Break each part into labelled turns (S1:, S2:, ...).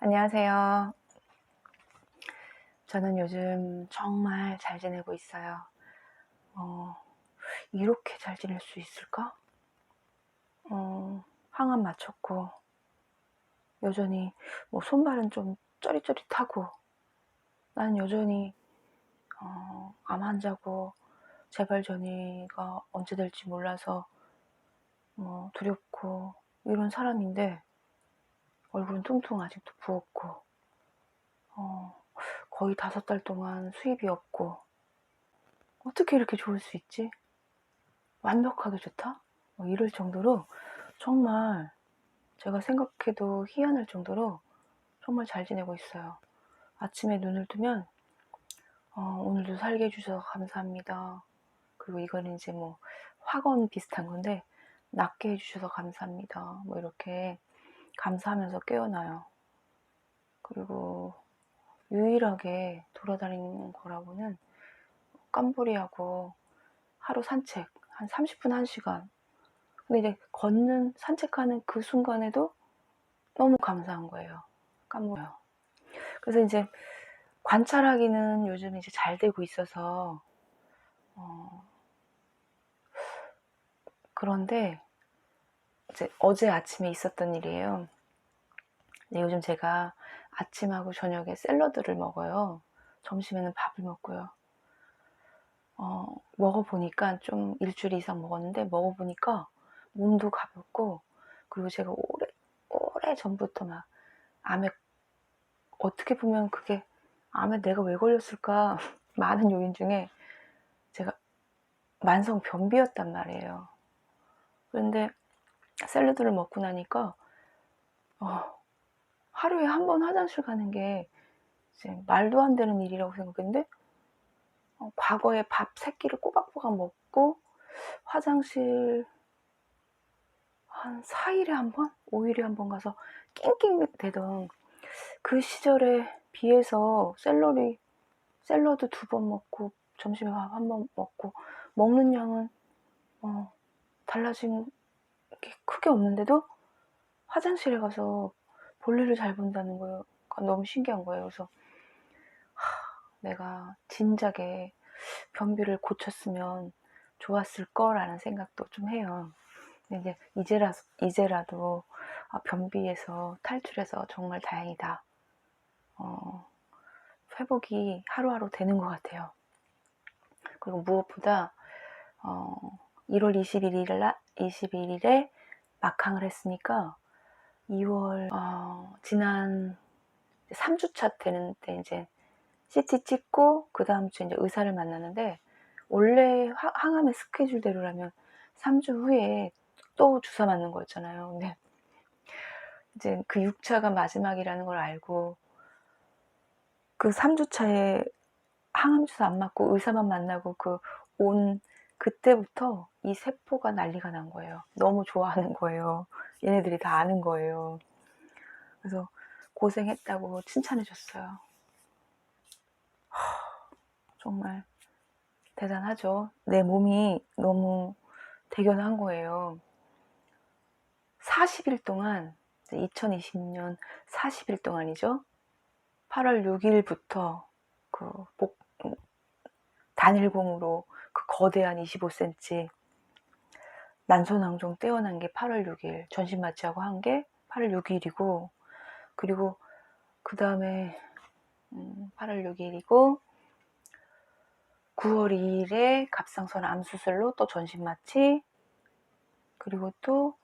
S1: 안녕하세요. 저는 요즘 정말 잘 지내고 있어요. 어, 이렇게 잘 지낼 수 있을까? 어, 항암 맞췄고, 여전히 뭐 손발은 좀 쩌릿쩌릿하고, 나는 여전히 어, 암 환자고 재발 전이가 언제 될지 몰라서 뭐 두렵고 이런 사람인데 얼굴은 퉁퉁 아직도 부었고 어, 거의 다섯 달 동안 수입이 없고 어떻게 이렇게 좋을 수 있지? 완벽하게 좋다? 뭐 이럴 정도로 정말 제가 생각해도 희한할 정도로 정말 잘 지내고 있어요. 아침에 눈을 뜨면 어, 오늘도 살게 해주셔서 감사합니다. 그리고 이건 이제 뭐 학원 비슷한 건데 낫게 해주셔서 감사합니다. 뭐 이렇게 감사하면서 깨어나요. 그리고 유일하게 돌아다니는 거라고는 깜부리하고 하루 산책 한 30분 1시간 근데 이제 걷는 산책하는 그 순간에도 너무 감사한 거예요. 깜부려요. 그래서 이제 관찰하기는 요즘 이제 잘 되고 있어서 어, 그런데 어제 아침에 있었던 일이에요. 네, 요즘 제가 아침하고 저녁에 샐러드를 먹어요. 점심에는 밥을 먹고요. 어, 먹어보니까 좀 일주일 이상 먹었는데 먹어보니까 몸도 가볍고 그리고 제가 오래 오래 전부터 막 암에 어떻게 보면 그게 암에 내가 왜 걸렸을까 많은 요인 중에 제가 만성 변비였단 말이에요. 그런데 샐러드를 먹고 나니까 어, 하루에 한 번 화장실 가는 게 말도 안 되는 일이라고 생각했는데 어, 과거에 밥 세 끼를 꼬박꼬박 먹고 화장실 한 4일에 한 번? 5일에 한 번 가서 낑낑 대던 그 시절에 비해서 샐러리, 샐러드 두 번 먹고 점심에 밥 한 번 먹고 먹는 양은 어, 달라진 게 크게 없는데도 화장실에 가서 볼일을 잘 본다는 거예요. 너무 신기한 거예요. 그래서 하, 내가 진작에 변비를 고쳤으면 좋았을 거라는 생각도 좀 해요. 근데 이제 이제라, 이제라도 아, 변비에서 탈출해서 정말 다행이다. 어, 회복이 하루하루 되는 것 같아요. 그리고 무엇보다 어, 1월 21일, 21일에 막항을 했으니까 2월 어, 지난 3주차 되는 때 이제 CT 찍고 그 다음 주에 이제 의사를 만나는데 원래 항암의 스케줄대로라면 3주 후에 또 주사 맞는 거였잖아요. 근데 이제 그 6차가 마지막이라는 걸 알고 그 3주차에 항암 주사 안 맞고 의사만 만나고 그 온 그때부터 이 세포가 난리가 난 거예요. 너무 좋아하는 거예요. 얘네들이 다 아는 거예요. 그래서 고생했다고 칭찬해 줬어요. 정말 대단하죠. 내 몸이 너무 대견한 거예요. 40일 동안 2020년 40일 동안이죠. 8월 6일부터 그 복, 단일공으로 그 거대한 25cm 난소낭종 떼어난 게 8월 6일 전신 마취하고 한 게 8월 6일이고 그리고 그 다음에 음, 8월 6일이고 9월 2일에 갑상선 암 수술로 또 전신 마취 그리고 또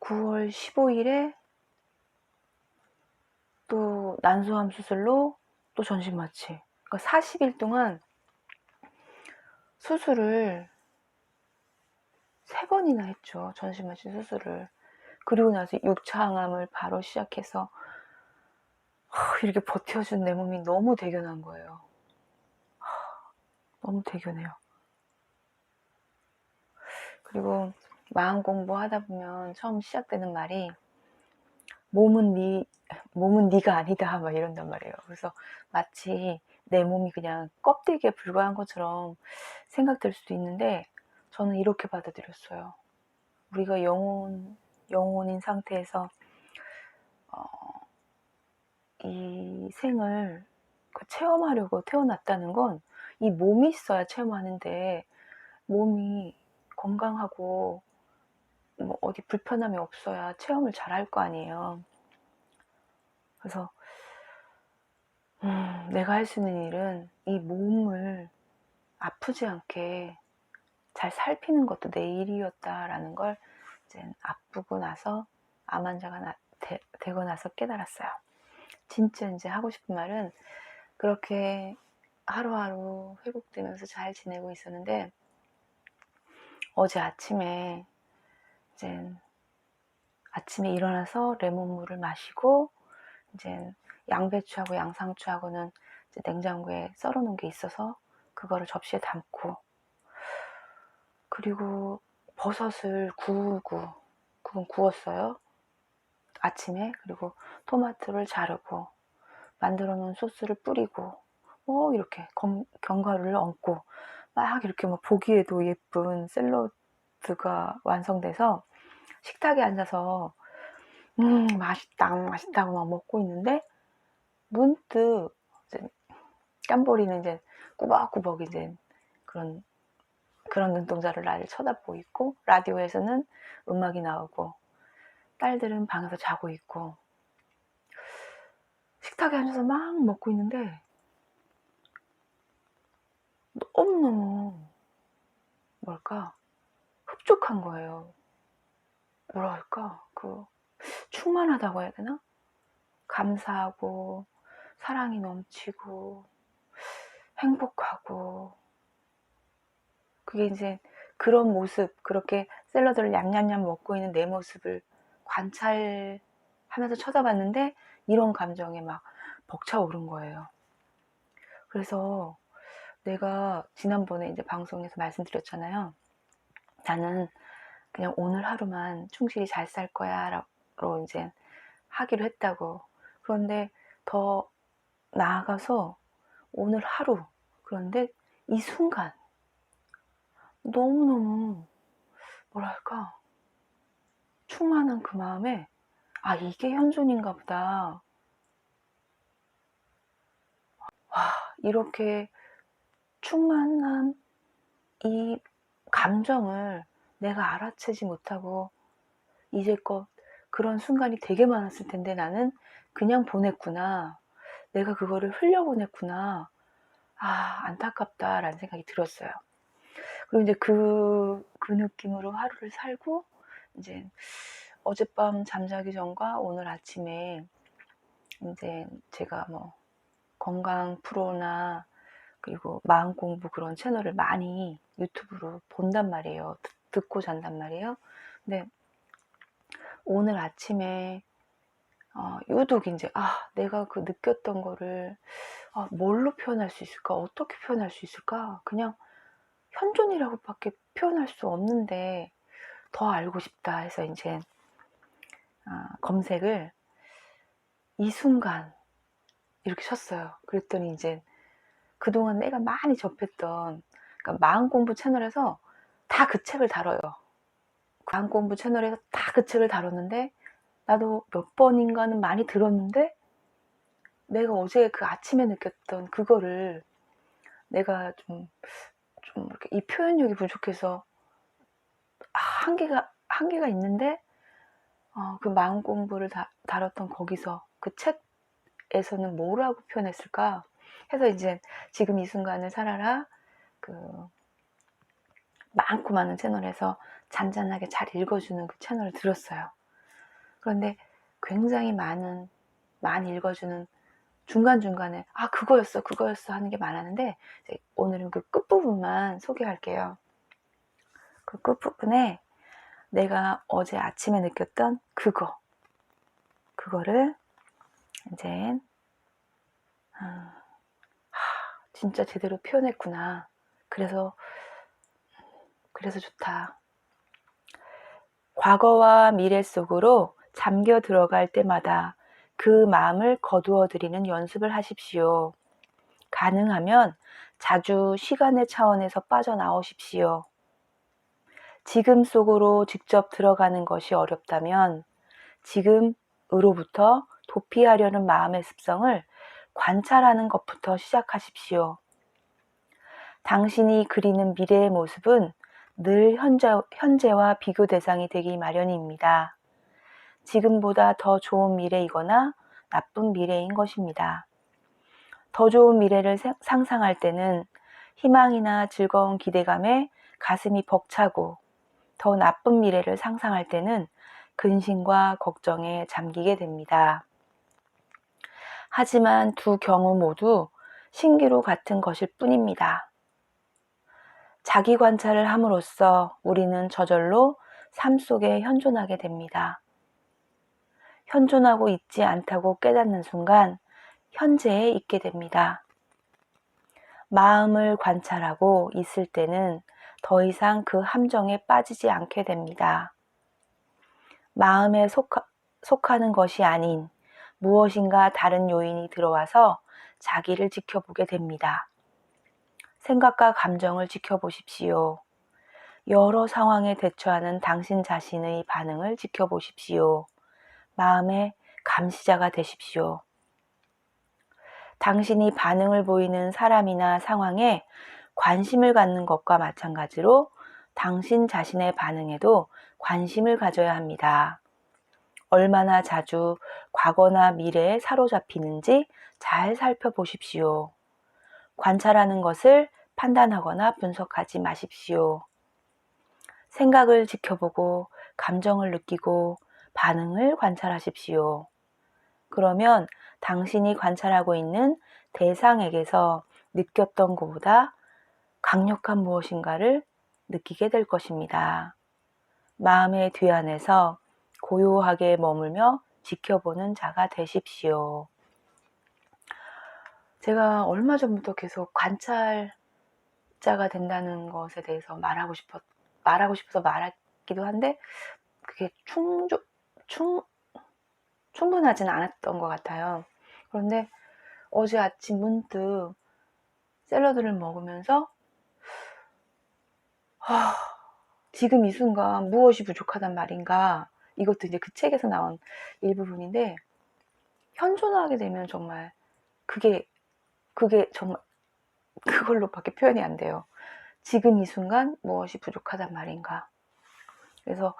S1: 9월 15일에 또 난소암 수술로 또 전신 마취. 그러니까 40일 동안 수술을 세 번이나 했죠. 전신 마취 수술을. 그리고 나서 6차 항암을 바로 시작해서 이렇게 버텨준 내 몸이 너무 대견한 거예요. 너무 대견해요. 그리고 마음 공부하다 보면 처음 시작되는 말이 몸은 네 몸은 네가 아니다 막 이런단 말이에요. 그래서 마치 내 몸이 그냥 껍데기에 불과한 것처럼 생각될 수도 있는데 저는 이렇게 받아들였어요. 우리가 영혼 영혼인 상태에서 어, 이 생을 그 체험하려고 태어났다는 건 이 몸이 있어야 체험하는데 몸이 건강하고 뭐 어디 불편함이 없어야 체험을 잘 할 거 아니에요. 그래서 음, 내가 할 수 있는 일은 이 몸을 아프지 않게 잘 살피는 것도 내 일이었다라는 걸 이제 아프고 나서 암 환자가 나- 되, 되고 나서 깨달았어요. 진짜 이제 하고 싶은 말은 그렇게 하루하루 회복되면서 잘 지내고 있었는데 어제 아침에 이제 아침에 일어나서 레몬물을 마시고 이제 양배추하고 양상추하고는 냉장고에 썰어놓은 게 있어서 그거를 접시에 담고 그리고 버섯을 구우고 그건 구웠어요. 아침에. 그리고 토마토를 자르고 만들어 놓은 소스를 뿌리고 뭐 이렇게 검- 견과류를 얹고 막 이렇게 막 보기에도 예쁜 샐러드가 완성돼서 식탁에 앉아서 음 맛있다 맛있다고 막 먹고 있는데 문득 이제 깜보리는 이제 꾸벅꾸벅 이제 그런 그런 눈동자를 나를 쳐다보고 있고 라디오에서는 음악이 나오고 딸들은 방에서 자고 있고 식탁에 앉아서 막 먹고 있는데 너무너무 뭘까 흡족한 거예요. 뭐랄까 그 충만하다고 해야 되나? 감사하고 사랑이 넘치고 행복하고 그게 이제 그런 모습 그렇게 샐러드를 냠냠냠 먹고 있는 내 모습을 관찰하면서 쳐다봤는데 이런 감정에 막 벅차오른 거예요. 그래서 내가 지난번에 이제 방송에서 말씀드렸잖아요. 나는 그냥 오늘 하루만 충실히 잘 살 거야 라고 이제 하기로 했다고. 그런데 더 나아가서 오늘 하루 그런데 이 순간 너무너무 뭐랄까 충만한 그 마음에 아 이게 현존인가 보다. 와 이렇게 충만한 이 감정을 내가 알아채지 못하고 이제껏 그런 순간이 되게 많았을 텐데 나는 그냥 보냈구나 내가 그거를 흘려보냈구나 아 안타깝다라는 생각이 들었어요 그리고 이제 그, 그 느낌으로 하루를 살고, 이제 어젯밤 잠자기 전과 오늘 아침에 이제 제가 뭐 건강 프로나 그리고 마음 공부 그런 채널을 많이 유튜브로 본단 말이에요. 듣- 듣고 잔단 말이에요. 근데 오늘 아침에 어, 유독 이제 아 내가 그 느꼈던 거를 아, 뭘로 표현할 수 있을까? 어떻게 표현할 수 있을까? 그냥 현존이라고밖에 표현할 수 없는데 더 알고 싶다 해서 이제 아, 검색을 이 순간 이렇게 쳤어요. 그랬더니 이제 그동안 내가 많이 접했던 그러니까 마음 공부 채널에서 다 그 책을 다뤄요. 마음 공부 채널에서 다 그 책을 다뤘는데 나도 몇 번인가는 많이 들었는데 내가 어제 그 아침에 느꼈던 그거를 내가 좀 좀 이렇게 이 표현력이 부족해서 아, 한계가 한계가 있는데 어, 그 마음 공부를 다, 다뤘던 거기서 그 책에서는 뭐라고 표현했을까 해서 이제 지금 이 순간을 살아라 그 많고 많은 채널에서 잔잔하게 잘 읽어주는 그 채널을 들었어요. 그런데 굉장히 많은 많이 읽어주는 중간중간에 아 그거였어 그거였어 하는 게 많았는데 오늘은 그 끝부분만 소개할게요. 그 끝부분에 내가 어제 아침에 느꼈던 그거 그거를 이제 음, 하, 진짜 제대로 표현했구나. 그래서 그래서 좋다. 과거와 미래 속으로 잠겨 들어갈 때마다 그 마음을 거두어 드리는 연습을 하십시오. 가능하면 자주 시간의 차원에서 빠져나오십시오. 지금 속으로 직접 들어가는 것이 어렵다면 지금으로부터 도피하려는 마음의 습성을 관찰하는 것부터 시작하십시오. 당신이 그리는 미래의 모습은 늘 현재, 현재와 비교 대상이 되기 마련입니다. 지금보다 더 좋은 미래이거나 나쁜 미래인 것입니다. 더 좋은 미래를 세- 상상할 때는 희망이나 즐거운 기대감에 가슴이 벅차고 더 나쁜 미래를 상상할 때는 근심과 걱정에 잠기게 됩니다. 하지만 두 경우 모두 신기루 같은 것일 뿐입니다. 자기 관찰을 함으로써 우리는 저절로 삶 속에 현존하게 됩니다. 현존하고 있지 않다고 깨닫는 순간 현재에 있게 됩니다. 마음을 관찰하고 있을 때는 더 이상 그 함정에 빠지지 않게 됩니다. 마음에 속하, 속하는 것이 아닌 무엇인가 다른 요인이 들어와서 자기를 지켜보게 됩니다. 생각과 감정을 지켜보십시오. 여러 상황에 대처하는 당신 자신의 반응을 지켜보십시오. 마음의 감시자가 되십시오. 당신이 반응을 보이는 사람이나 상황에 관심을 갖는 것과 마찬가지로 당신 자신의 반응에도 관심을 가져야 합니다. 얼마나 자주 과거나 미래에 사로잡히는지 잘 살펴보십시오. 관찰하는 것을 판단하거나 분석하지 마십시오. 생각을 지켜보고 감정을 느끼고 반응을 관찰하십시오. 그러면 당신이 관찰하고 있는 대상에게서 느꼈던 것보다 강력한 무엇인가를 느끼게 될 것입니다. 마음의 뒤안에서 고요하게 머물며 지켜보는 자가 되십시오. 제가 얼마 전부터 계속 관찰자가 된다는 것에 대해서 말하고 싶어 말하고 싶어서 말하기도 한데 그게 충족 충 충분하지는 않았던 것 같아요. 그런데 어제 아침 문득 샐러드를 먹으면서 하, 지금 이 순간 무엇이 부족하단 말인가 이것도 이제 그 책에서 나온 일부분인데 현존하게 되면 정말 그게 그게 정말 그걸로밖에 표현이 안 돼요. 지금 이 순간 무엇이 부족하단 말인가. 그래서 하,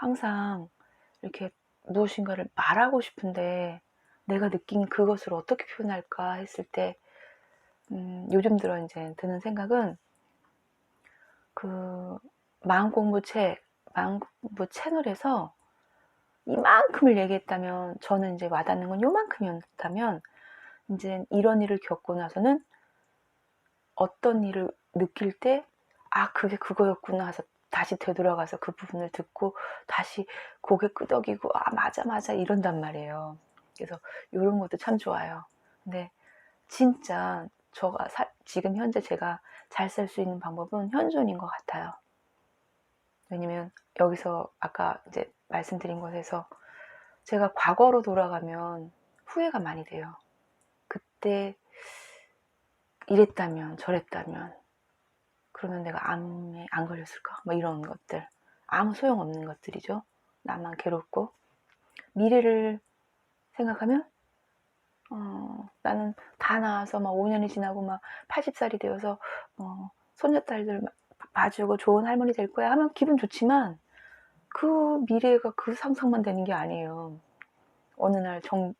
S1: 항상 이렇게 무엇인가를 말하고 싶은데 내가 느낀 그것을 어떻게 표현할까 했을 때 음, 요즘 들어 이제 드는 생각은 그 마음 공부 책, 마음 공부 채널에서 이만큼을 얘기했다면 저는 이제 와닿는 건 요만큼이었다면 이제 이런 일을 겪고 나서는 어떤 일을 느낄 때 아 그게 그거였구나 해서 다시 되돌아가서 그 부분을 듣고 다시 고개 끄덕이고 아 맞아 맞아 이런단 말이에요. 그래서 이런 것도 참 좋아요. 근데 진짜 저가 사, 지금 현재 제가 잘 살 수 있는 방법은 현존인 것 같아요. 왜냐면 여기서 아까 이제 말씀드린 것에서 제가 과거로 돌아가면 후회가 많이 돼요. 그때 이랬다면 저랬다면 그러면 내가 암에 안 걸렸을까? 뭐 이런 것들 아무 소용없는 것들이죠. 나만 괴롭고 미래를 생각하면 어, 나는 다 나와서 막 5년이 지나고 막 80살이 되어서 어, 손녀딸들 봐주고 좋은 할머니 될 거야 하면 기분 좋지만 그 미래가 그 상상만 되는 게 아니에요. 어느 날 정,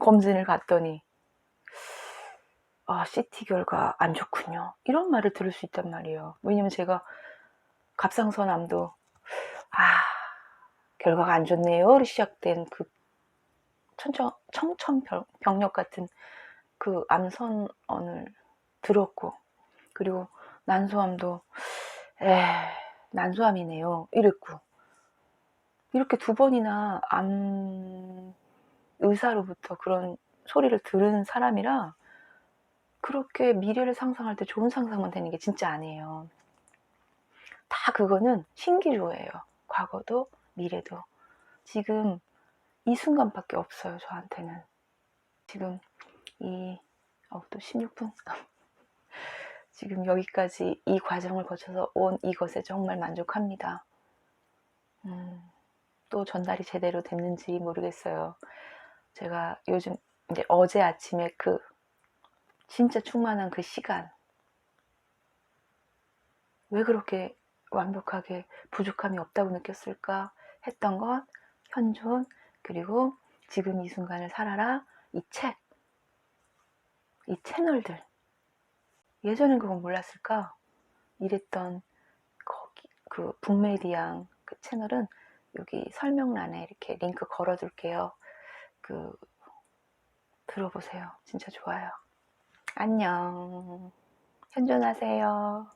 S1: 검진을 갔더니 아, CT 결과 안 좋군요. 이런 말을 들을 수 있단 말이에요. 왜냐면 제가 갑상선암도 아, 결과가 안 좋네요. 시작된 그 천청, 청천벽력 같은 그 암선언을 들었고 그리고 난소암도 에 난소암이네요. 이랬고 이렇게 두 번이나 암 의사로부터 그런 소리를 들은 사람이라 그렇게 미래를 상상할 때 좋은 상상만 되는 게 진짜 아니에요. 다 그거는 신기루예요. 과거도 미래도. 지금 이 순간밖에 없어요, 저한테는. 지금 이, 어, 또 16분? 지금 여기까지 이 과정을 거쳐서 온 이것에 정말 만족합니다. 음, 또 전달이 제대로 됐는지 모르겠어요. 제가 요즘 이제 어제 아침에 그 진짜 충만한 그 시간 왜 그렇게 완벽하게 부족함이 없다고 느꼈을까 했던 것 현존 그리고 지금 이 순간을 살아라 이 책, 이 채널들 예전엔 그건 몰랐을까 이랬던 거기 그 북메디앙 그 채널은 여기 설명란에 이렇게 링크 걸어둘게요. 그 들어보세요. 진짜 좋아요. 안녕. 현존하세요.